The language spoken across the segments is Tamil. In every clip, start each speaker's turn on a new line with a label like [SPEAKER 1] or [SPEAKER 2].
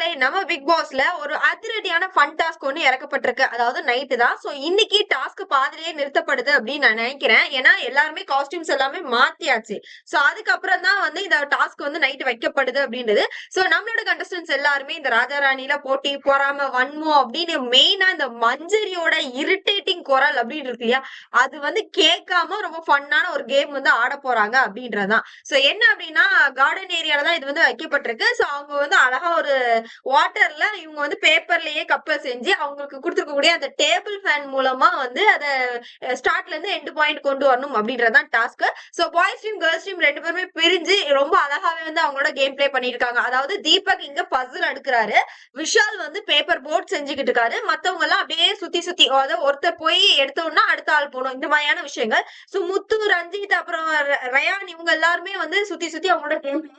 [SPEAKER 1] மக்களே நம்ம பிக் பாஸ்ல ஒரு அதிரடியான ஃபன் டாஸ்க் ஒன்று இறக்கப்பட்டிருக்கு. அதாவது நைட்டு தான். ஸோ இன்னைக்கு டாஸ்க் பாதிலேயே நிறுத்தப்படுது அப்படின்னு நான் நினைக்கிறேன். ஏன்னா எல்லாருமே காஸ்டியூம்ஸ் எல்லாமே மாத்தியாச்சு. ஸோ அதுக்கப்புறம் தான் வந்து இந்த டாஸ்க் வந்து நைட்டு வைக்கப்படுது அப்படின்றது. ஸோ நம்மளோட கண்டஸ்டன்ஸ் எல்லாருமே இந்த ராஜா ராணில போட்டி போறாம வன்மோ அப்படின்னு மெயினா இந்த மஞ்சரியோட இரிட்டேட்டிங் குரல் அப்படின்னு இருக்கு இல்லையா? அது வந்து கேட்காம ரொம்ப ஃபன்னான ஒரு கேம் வந்து ஆட போறாங்க அப்படின்றதான் ஸோ என்ன அப்படின்னா கார்டன் ஏரியால தான் இது வந்து வைக்கப்பட்டிருக்கு. ஸோ அவங்க வந்து அழகா ஒரு வாட்டர்ல இவங்க வந்து பேப்பர்லயே கப்பல் செஞ்சு அவங்களுக்கு கொடுத்துருக்கக்கூடிய அந்த டேபிள் ஃபேன் மூலமா வந்து அதை ஸ்டார்ட்ல இருந்து எண்டு பாயிண்ட் கொண்டு வரணும் அப்படின்றதான் task so boys team girls team ரெண்டு பேருமே பிரிஞ்சு ரொம்ப அழகாவே வந்து அவங்களோட கேம் பிளே பண்ணிருக்காங்க அதாவது தீபக் இங்க பசில் அடுக்கிறாரு விஷால் வந்து பேப்பர் போர்ட் செஞ்சுக்கிட்டு இருக்காரு. மத்தவங்க எல்லாம் அப்படியே சுத்தி சுத்தி அதாவது ஒருத்தர் போய் எடுத்தோம்னா அடுத்த ஆள் போகணும். இந்த மாதிரியான விஷயங்கள். ஸோ முத்து ரஞ்சித் அப்புறம் ரயான் இவங்க எல்லாருமே வந்து சுத்தி சுத்தி அவங்களோட கேம் பிளே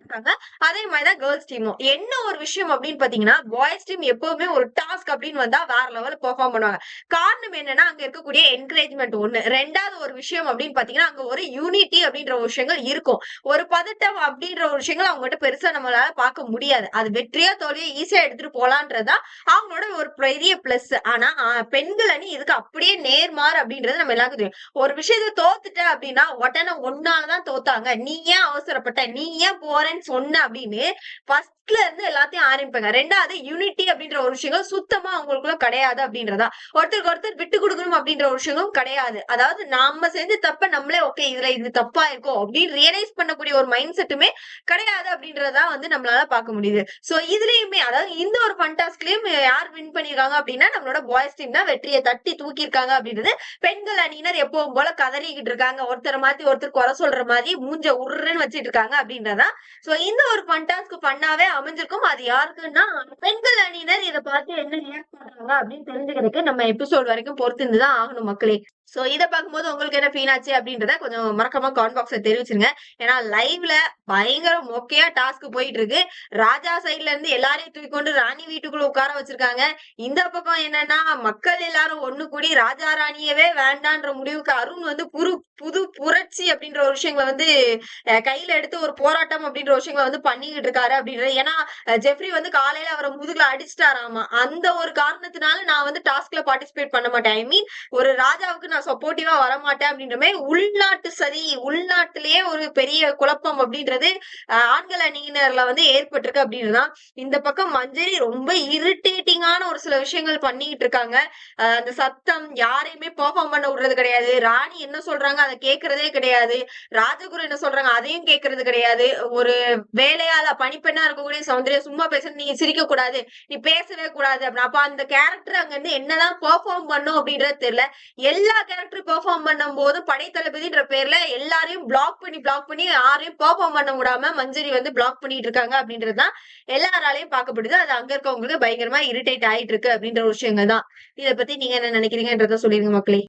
[SPEAKER 1] இருக்காங்க. அதே மாதிரிதான் கேர்ள்ஸ் டீமும் என்ன ஒரு விஷயம் அப்படின்னு பாத்தீங்கன்னா பாய்ஸ் டீம் எப்பவுமே ஒரு டாஸ்க் அப்படின்னு வந்தா வேற லெவல் பெர்ஃபார்ம் பண்ணுவாங்க. காரணம் என்னன்னா அங்க இருக்கக்கூடிய என்கரேஜ்மெண்ட் ஒண்ணு. ரெண்டாவது ஒரு விஷயம் அப்படின்னு பாத்தீங்கன்னா அங்க ஒரு யூனிட்டி அப்படின்ற ஒரு விஷயங்கள் இருக்கும். ஒரு பதட்டம் அப்படின்ற ஒரு விஷயங்கள் அவங்ககிட்ட பெருசா நம்மளால பார்க்க முடியாது. அது வெற்றியா தோல்வியோ ஈஸியா எடுத்துட்டு போலான்றதா அவங்களோட ஒரு பெரிய பிளஸ் ஆனா பெண்கள் அணி இதுக்கு அப்படியே நேர்மாறு அப்படின்றது நம்ம எல்லாருக்கும் தெரியும். ஒரு விஷயத்த தோத்துட்ட அப்படின்னா உடனே ஒன்னாலதான் தோத்தாங்க. நீ ஏன் அவசரப்பட்ட? நீ ஏன் போறேன்னு சொன்ன அப்படின்னு ஃபர்ஸ்ட்ல இருந்து எல்லாத்தையும் ஆரம்பிப்பாங்க. ரெண்டாவது யூனிட்டி அப்படின்ற ஒரு விஷயங்கள் சுத்தமா அவங்களுக்குள்ள கிடையாது அப்படின்றதா. ஒருத்தருக்கு ஒருத்தர் விட்டு கொடுக்கணும் அப்படின்ற ஒரு விஷயமும் கிடையாது. அதாவது நாம செஞ்ச தப்ப நம்மளே ஓகே இதுல இது தப்பா இருக்கும் அப்படின்னு ரியலைஸ் பண்ணக்கூடிய ஒரு மைண்ட் செட்டுமே கிடையாது அப்படின்றதா வந்து நம்மளால பார்க்க முடியுது. சோ இதுலயுமே அதாவது இந்த ஒரு ஃபண்டாஸ்க்லயும் யார் வின் பண்ணிருக்காங்க அப்படின்னா நம்மளோட பாய்ஸ் டீம் தான் வெற்றியை தட்டி தூக்கியிருக்காங்க அப்படின்றது பெண்கள் அணியினர் எப்பவும் போல கதறிக்கிட்டு இருக்காங்க. ஒருத்தரை மாத்தி ஒருத்தர் குறை சொல்ற மாதிரி மூஞ்ச உருன்னு வச்சிட்டு இருக்காங்க அப்படின்றதா. சோ இந்த ஒரு ஃபண்டாஸ்க்கு பண்ணாவே அமைஞ்சிருக்கும். அது யாருக்குன்னா பெண்கள் அணியினர் இதை பார்த்து என்ன ரியாக்ட் பண்றாங்க அப்படின்னு தெரிஞ்சுக்கிறதுக்கு நம்ம எபிசோட் வரைக்கும் பொறுத்து இருந்துதான் ஆகணும் மக்களே. சோ இதை பார்க்கும்போது உங்களுக்கு என்ன ஃபீல் ஆச்சு அப்படின்றத கொஞ்சம் மறக்காம கமெண்ட் பாக்ஸ்ல தெரிவிச்சிருங்க. ஏன்னா லைவ்ல பயங்கர மொக்கையா டாஸ்க் போயிட்டு இருக்கு. ராஜா சைட்ல இருந்து எல்லாரையும் தூக்கி கொண்டு ராணி வீட்டுக்குள்ள உட்கார வச்சிருக்காங்க. இந்த பக்கம் என்னன்னா மக்கள் எல்லாரும் ஒண்ணு கூடி ராஜா ராணியவே வேண்டான்ற முடிவுக்கு அருண் வந்து புது புது புரட்சி அப்படின்ற ஒரு விஷயங்களை வந்து கையில எடுத்து ஒரு போராட்டம் அப்படின்ற விஷயங்களை வந்து பண்ணிக்கிட்டு இருக்காரு அப்படின்றது. ஏன்னா ஜெஃப்ரி ஜெஃப்ரி வந்து காலையில அவரை முதுகுல அடிச்சிட்டாராமா? அந்த ஒரு காரணத்தினால நான் வந்து டாஸ்க்ல பார்ட்டிசிபேட் பண்ண மாட்டேன். ஐ மீன் ஒரு ராஜாவுக்கு நான் சப்போர்ட்டிவா வரமாட்டேன் அப்படின்ற மாதிரி உள்நாட்டு சரி உள்நாட்டிலேயே ஒரு பெரிய குழப்பம் அப்படின்றது ஆண்கள் அணியினர்ல வந்து ஏற்பட்டிருக்கு அப்படின்றதுதான் இந்த பக்கம் மஞ்சரி ரொம்ப இரிட்டேட்டிங்கான ஒரு சில விஷயங்கள் பண்ணிக்கிட்டு இருக்காங்க. அந்த சத்தம் யாரையுமே பெர்ஃபார்ம் பண்ண விடுறது கிடையாது. ராணி என்ன சொல்றாங்க? அதை கேட்கறதே கிடையாது. ராஜகுரு என்ன சொல்றாங்க? அதையும் கேட்கறது கிடையாது. ஒரு வேலையால பணிப்பெண்ணா இருக்கக்கூடிய சௌந்தர்யா சும்மா பேச நீ சிரிக்க கூடாது நீ பேசவே கூடாது அப்படின்னு அப்ப அந்த கேரக்டர் அங்க இருந்து என்னதான் பெர்ஃபார்ம் பண்ணும் அப்படின்றது தெரியல. எல்லா கேரக்டர் பெர்ஃபார்ம் பண்ணும் போது படைத்தளபதின்ற பேர்ல எல்லாரையும் பிளாக் பண்ணி பிளாக் பண்ணி யாரையும் பெர்ஃபார்ம் பண்ண விடாம மஞ்சரி வந்து பிளாக் பண்ணிட்டு இருக்காங்க அப்படின்றதுதான் எல்லாராலையும் பார்க்கப்படுது. அது அங்க இருக்கவங்களுக்கு பயங்கரமா இரிட்டேட் ஆயிட்டு இருக்கு அப்படின்ற ஒரு விஷயங்கள் தான். இத பத்தி நீங்க என்ன நினைக்கிறீங்கன்றத சொல்லிருங்க மக்களே.